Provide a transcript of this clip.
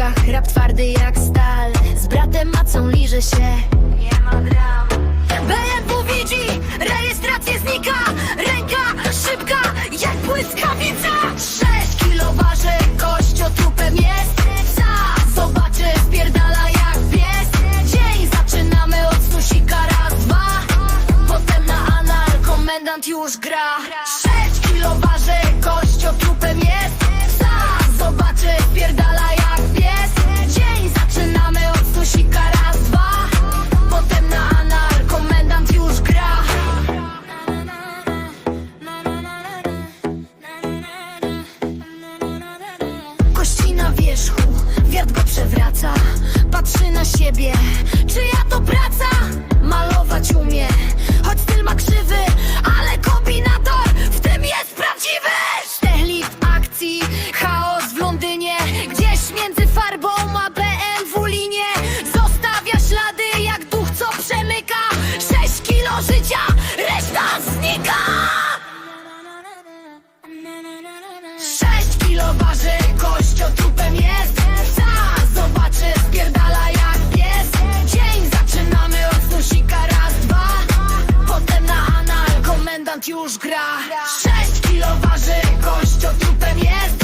nogach, rap twardy jak stal. Z bratem macą liże się, nie ma dram BMW widzi, rejestracja znika. Ręka szybka jak błyskawica. 6 kilo waży, kościotrupem jest. Już gra. 6 kilo waży, wierzchu, wiatr go przewraca Patrzy na siebie, czyja to praca? Malować umie, choć styl ma krzywy Ale kombinator w tym jest prawdziwy. Sztechli w akcji, chaos w Londynie Gdzieś między farbą a BMW linię Zostawia ślady jak duch co przemyka. Sześć kilo życia, reszta znika. Sześć kilo waży, czasem jest. Czas! Zobaczy, spierdala jak pies. Dzień zaczynamy od snosika raz, dwa. Potem na anal komendant już gra. Sześć kilo waży, gość trupem jest.